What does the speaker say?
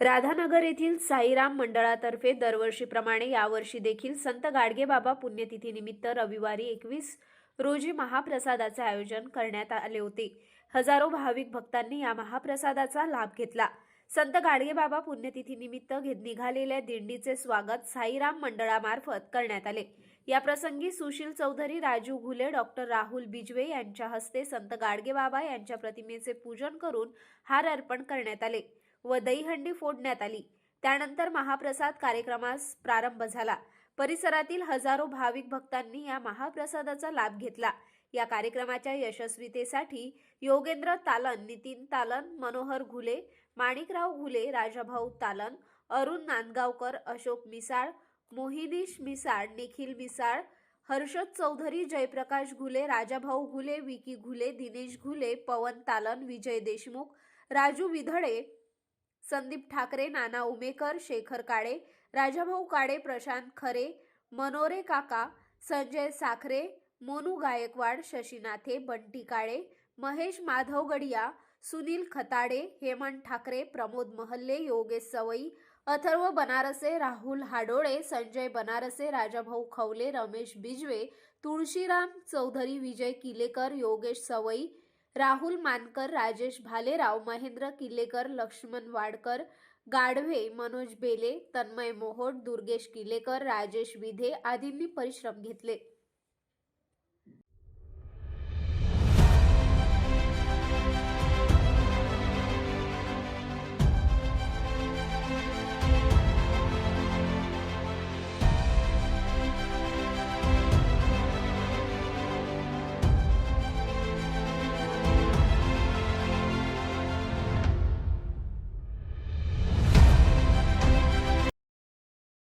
राधानगर येथील साईराम मंडळातर्फे दरवर्षीप्रमाणे यावर्षी देखील संत गाडगेबाबा पुण्यतिथीनिमित्त रविवारी एकवीस रोजी महाप्रसादाचे आयोजन करण्यात आले होते. हजारो भाविक भक्तांनी या महाप्रसादाचा लाभ घेतला. संत गाडगेबाबा पुण्यतिथीनिमित्त घेत निघालेल्या दिंडीचे स्वागत साईराम मंडळामार्फत करण्यात आले. या प्रसंगी सुशील चौधरी राजू घुले डॉक्टर राहुल बिजवे यांच्या हस्ते संत गाडगेबाबा यांच्या प्रतिमेचे पूजन करून हार अर्पण करण्यात आले. व दहीहंडी फोडण्यात आली. त्यानंतर महाप्रसाद कार्यक्रमास प्रारंभ झाला. परिसरातील हजारो भाविक भक्तांनी या महाप्रसादाचा लाभ घेतला. या कार्यक्रमाच्या यशस्वीतेसाठी योगेंद्र तालन नितीन तालन मनोहर घुले माणिकराव घुले राजाभाऊ तालन अरुण नांदगावकर अशोक मिसाळ मोहिनीश मिसाळ निखिल मिसाळ हर्षद चौधरी जयप्रकाश घुले राजाभाऊ घुले विकी घुले दिनेश घुले पवन तालन विजय देशमुख राजू विधळे संदीप ठाकरे नाना उमेकर शेखर काळे राजाभाऊ काळे प्रशांत खरे मनोरे काका संजय साखरे मोनू गायकवाड शशीनाथे बंटी काळे महेश माधवगडिया सुनील खताडे हेमंत ठाकरे प्रमोद महल्ले योगेश सवई अथर्व बनारसे राहुल हाडोळे संजय बनारसे राजाभाऊ खवले रमेश बिजवे तुळशीराम चौधरी विजय किलेकर योगेश सवई राहुल मानकर राजेश भालेराव महेंद्र किल्लेकर लक्ष्मण वाडकर गाढवे मनोज बेले तन्मय मोहोड दुर्गेश किल्लेकर राजेश विधे आदींनी परिश्रम घेतले.